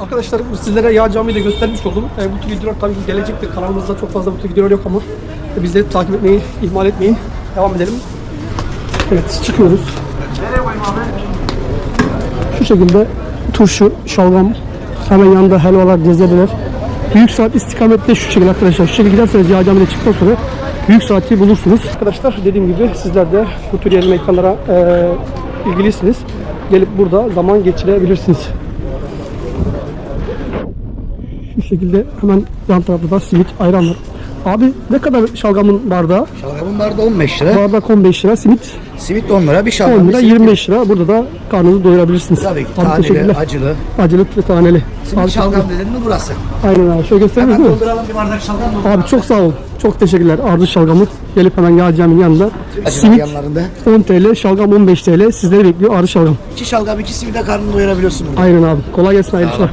Arkadaşlar sizlere yağ camiyi de göstermiş oldum. E, bu tür videolar tabii ki gelecektir. Kanalımızda çok fazla bu tür videolar yok ama e, bizleri takip etmeyi ihmal etmeyin. Devam edelim. Evet çıkıyoruz. Şu şekilde turşu, şalgam, hemen yanında helvalar, gezebeler. Büyük saat istikamette şu şekilde arkadaşlar. Şu şekilde giderseniz yağ camide çıktıktan sonra büyük saati bulursunuz. Arkadaşlar dediğim gibi sizler de bu tür yeni mekanlara e, ilgilisiniz. Gelip burada zaman geçirebilirsiniz. Şu şekilde hemen yan tarafta da simit, ayran var. Abi ne kadar şalgamın bardağı? Şalgamın bardağı 15 lira. Bardak 15 lira, simit Simit 10 lira. Bir 10 şalgam. lira, bir simit 25 lira. Burada da karnınızı doyurabilirsiniz. Tabii ki. Abi Taneli, acılı. Acılı ve taneli. Simit Abi, şalgam dedin mi burası? Aynen abi. Şöyle gösteririz Hemen değil mi? dolduralım bir bardak şalgam mı? Abi çok sağ ol. Çok teşekkürler. Arzu şalgamı. Gelip hemen yağ caminin yanında. Acılı Simit yanlarında. 10 TL, şalgam 15 TL. Sizleri bekliyor Arzu şalgam. İki şalgam, iki simide karnını doyurabiliyorsun burada. Aynen abi. Kolay gelsin hayırlı işler.